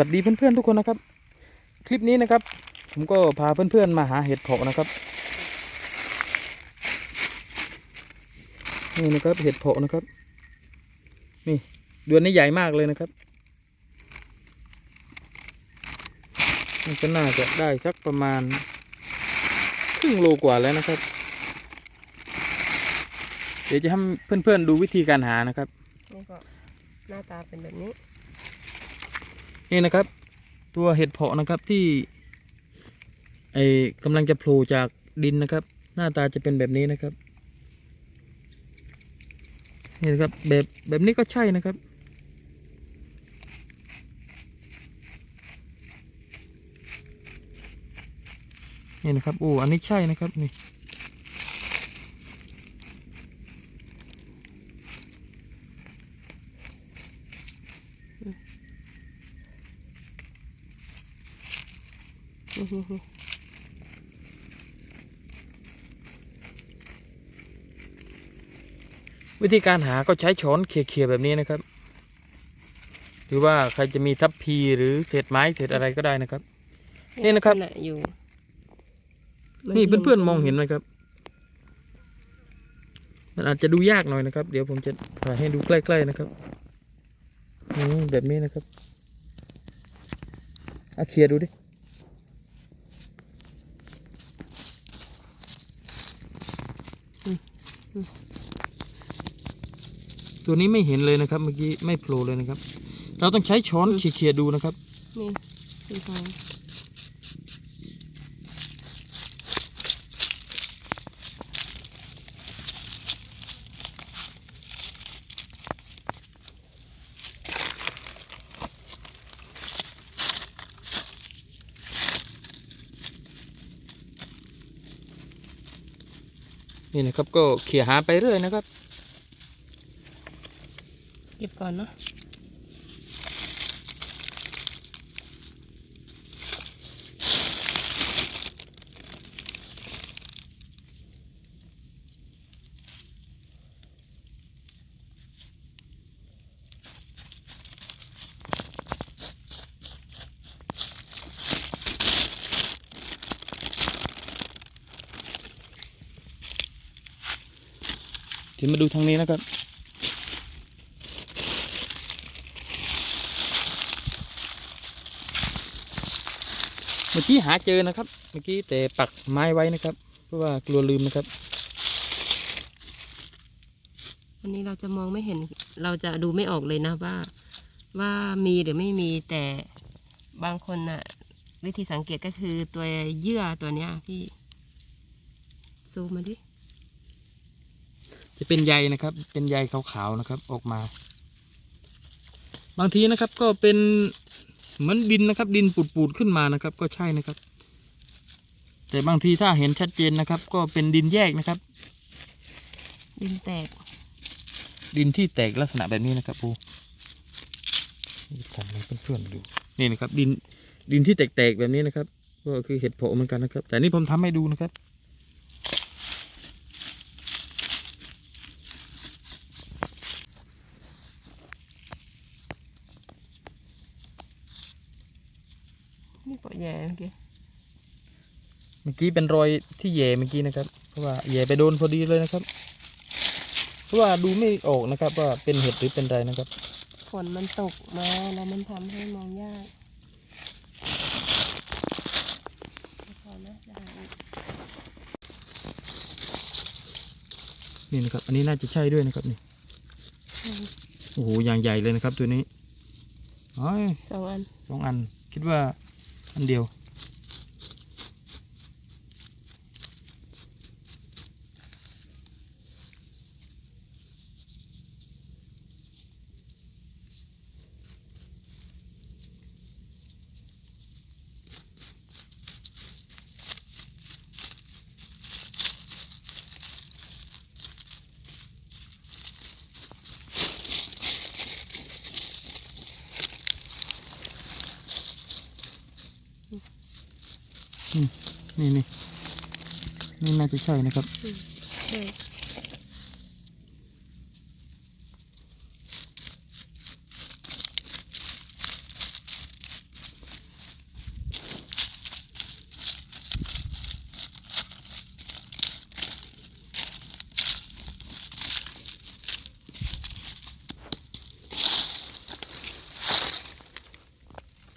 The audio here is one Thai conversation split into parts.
วัสดีเพื่อนๆทุกคนนะครับ คลิปนี้นะครับ ผมก็พาเพื่อนๆมาหาเห็ดเผาะนะครับนี่นะครับเห็ดเผาะนะครับ นี่ดวนนี้ใหญ่มากเลยนะครับมันก็น่าจะได้สักประมาณครึ่งโลกว่าแล้วนะครับ เดี๋ยวจะให้เพื่อนๆดูวิธีการหานะครับนี่ก็หน้าตาเป็นแบบนี้ นี่นะครับ ตัวเห็ดเพาะนะครับที่ไอกำลังจะโผล่จากดินนะครับ หน้าตาจะเป็นแบบนี้นะครับนี่นะครับแบบแบบนี้ก็ใช่นะครับ นี่นะครับโอ้อันนี้ใช่นะครับนี่ วิธีการหาก็ใช้ช้อนเขี่ยๆแบบนี้นะครับ หรือว่าใครจะมีทัพพีหรือเศษไม้เศษอะไรก็ได้นะครับ นี่นะครับลักษณอยู่มันี่ห็เพื่อนๆมองเห็นไหมครับ มันอาจจะดูยากหน่อยนะครับ เดี๋ยวผมจะถ่ายให้ดูใกล้ๆนะครับอืมแบบนี้นะครับอาเคลียร์ดูดิ ตัวนี้ไม่เห็นเลยนะครับ เมื่อกี้ไม่โผล่เลยนะครับ เราต้องใช้ช้อนเขี่ยๆดูนะครับ นี่เป็นทองนี่นะครับก็เขี่ยหาไปเรื่อยนะครับ เก็บก่อนเนาะเดี๋ยวมาดูทางนี้นะครับ มื่อกี้หาเจอนะครับ เมื่อกี้แต่ปักไม้ไว้นะครับ เพราะว่ากลัวลืมนะครับอันนี้เราจะมองไม่เห็นเราจะดูไม่ออกเลยนะว่า ว่ามีหรือไม่มีแต่บางคนน่ะ วิธีสังเกตก็คือตัวเยื่อตัวเนี้ยพี่ซูมมาดิจะเป็นใยนะครับ เป็นใยขาวๆนะครับ ออกมา บางทีนะครับก็เป็น เหมือนดินนะครับ ดินปูดๆขึ้นมานะครับ ก็ใช่นะครับ แต่บางทีถ้าเห็นชัดเจนนะครับ ก็เป็นดินแยกนะครับ ดินแตก ดินที่แตกลักษณะแบบนี้นะครับปูนี่ทำให้เพื่อนๆดูนี่นะครับ ดินดินที่แตกๆแบบนี้นะครับ ก็คือเห็ดโผเหมือนกันนะครับ แต่นี่ผมทำให้ดูนะครับ นี่ปะแย่เมื่อกี้ เมื่อ กี้เป็นรอยที่แย่เมื่อกี้นะครับ เพราะว่าแย่ไปโดนพอดีเลยนะครับ เพราะว่าดูไม่ออกนะครับ ว่าเป็นเห็ดหรือเป็นไรนะครับ ฝนมันตกมาแล้วมันทำให้มองยากพอนะได้อีกนี่นะครับ อันนี้น่าจะใช่ด้วยนะครับนี่อืมโอ้โหอย่างใหญ่เลยนะครับตัวนี้อ้อยสองอัน สองอัน คิดว่าอันเดียว นี่นี่นี่น่าจะใช่นะครับใช่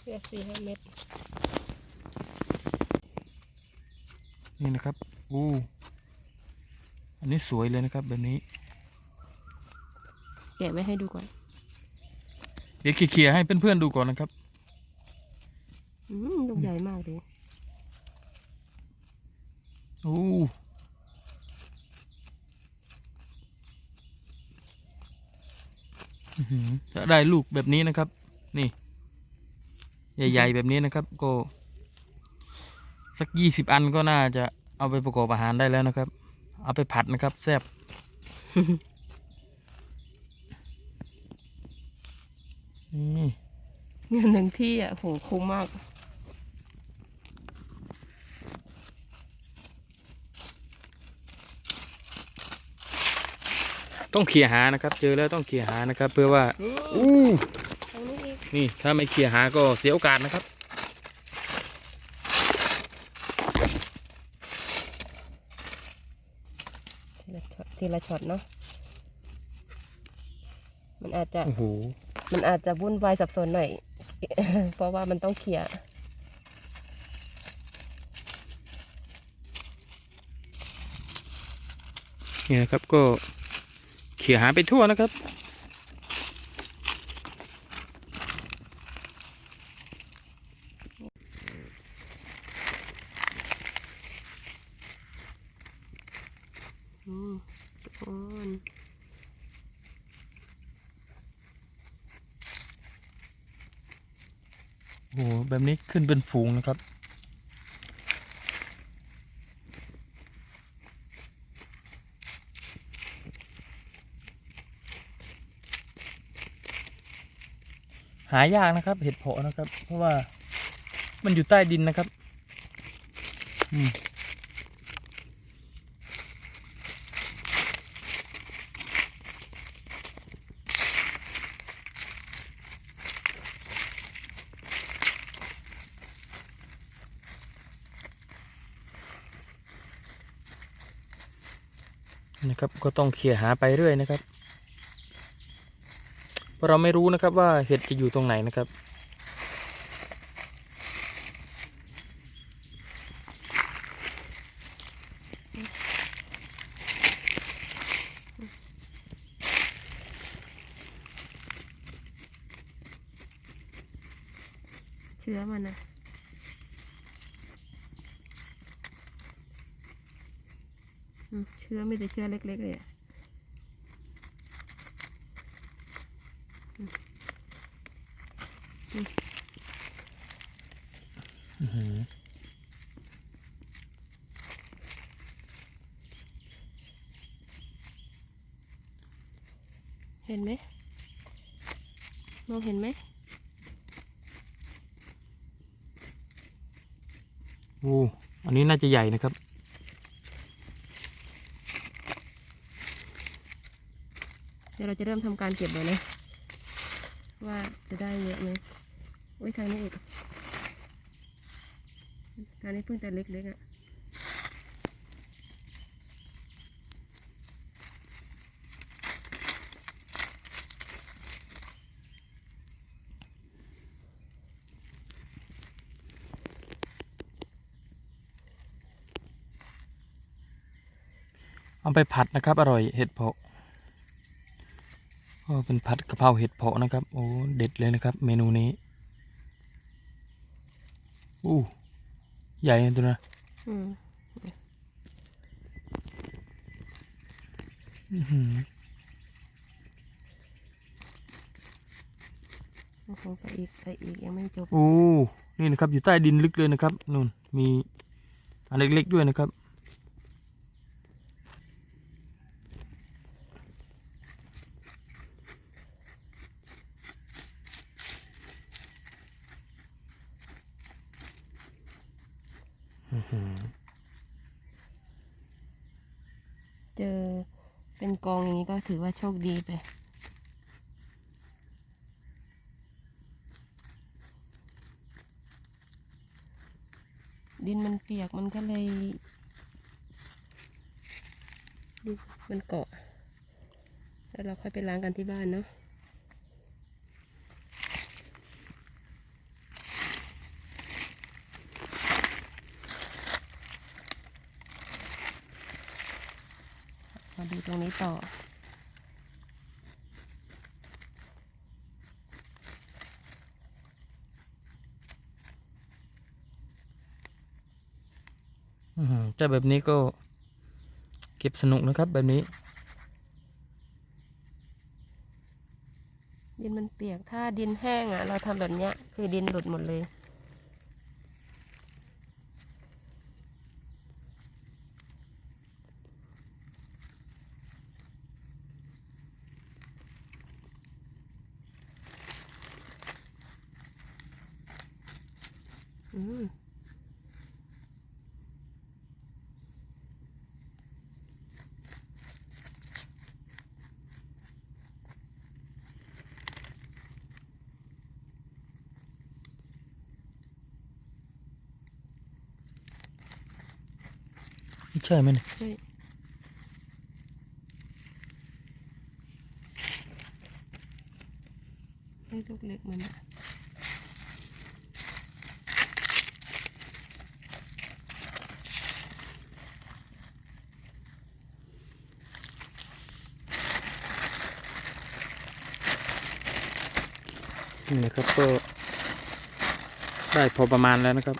เหลืสี่ห้าเม็ด นี่นะครับอู้อันนี้สวยเลยนะครับ แบบนี้แกะไว้ให้ดูก่อน เดี๋ยวเคลียร์ๆให้เพื่อนๆดูก่อนนะครับอืมลูกใหญ่มากเลยอู้อื้อหือถ้าได้ลูกแบบนี้นะครับ นี่ ใหญ่ ๆ แบบนี้นะครับ ก็ สักยี่สิบอันก็น่าจะ เอาไปประกอบอาหารได้แล้วนะครับ เอาไปผัดนะครับแซ่บนี่เนี่ยหนึ่งที่อะโหคุ้มมากต้องเคลียร์หานะครับ เจอแล้วต้องเคลียร์หานะครับ เพื่อว่านี่อู้ตรงนี้อีกนี่ถ้าไม่เคลียร์หาก็เสียโอกาสนะครับ ที ละช็อตทีละช็อตเนาะมันอาจจะโอ้โหมันอาจจะวุ่นวายสับสนหน่อย เพราะว่ามันต้องเคลียร์นี่นะครับก็เขี่ยหาไปทั่วนะครับ อืมทุกคน โอ้โหแบบนี้ขึ้นเป็นฝูงนะครับ หายากนะครับ เห็ดเพาะนะครับ เพราะว่ามันอยู่ใต้ดินนะครับ อืม นะครับ ก็ต้องเขี่ยหาไปเรื่อยนะครับเพราะเราไม่รู้นะครับว่าเห็ดจะอยู่ตรงไหนนะครับเชื้อมันนะอืมเชื้อไม่แต่เชื้อเล็กๆเลยอะอืมอืมอื้อหือเห็นไหมมองเห็นไหมโอ้อันนี้น่าจะใหญ่นะครับ ดี๋ยวเราจะเริ่มทำการเก็บเลยนะ ว่าจะได้เยอะไหมอุ้ยทางนี้อีกทางนี้เพิ่งแต่เล็กๆอะเอาไปผัดนะครับ อร่อยเห็ดเพาะ เป็นผัดกะเพราเห็ดเพาะนะครับ โอ้ เด็ดเลยนะครับ เมนูนี้อู้ใหญ่นะตัวนะอืมอื้อหือโอ้โหไปอีกไปอีกยังไม่จบโอ้นี่นะครับ อยู่ใต้ดินลึกเลยนะครับนู่นมีอันเล็กๆด้วยนะครับ เจอเป็นกองอย่างนี้ก็ถือว่าโชคดีไป ดินมันเปียกมันก็เลยมันเกาะ แล้วเราค่อยไปล้างกันที่บ้านเนาะ ต่อ อื้อหือแบบนี้ก็เก็บสนุกนะครับแบบนี้ดินมันเปียกถ้าดินแห้งอะ เราทำแบบเนี้ย คือดินหลุดหมดเลย ใช่ไหมเนี่ยใช่ให้ลูกเล็กมันอะ นี่นะครับก็ได้พอประมาณแล้วนะครับ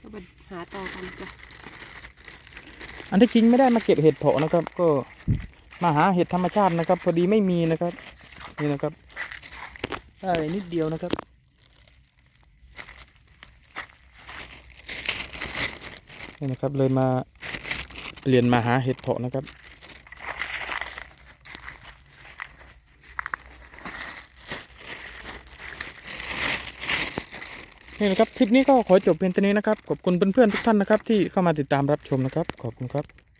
ก็ไปหาต่อกันจ้ะอันที่จริงไม่ได้มาเก็บเห็ดเผาะนะครับ ก็มาหาเห็ดธรรมชาตินะครับ พอดีไม่มีนะครับนี่นะครับได้นิดเดียวนะครับนี่นะครับเลยมา เปลี่ยนมาหาเห็ดเพาะนะครับ นี่นะครับ คลิปนี้ก็ขอจบเพียงเท่านี้นะครับ ขอบคุณเพื่อนๆทุกท่านนะครับ ที่เข้ามาติดตามรับชมนะครับ ขอบคุณครับ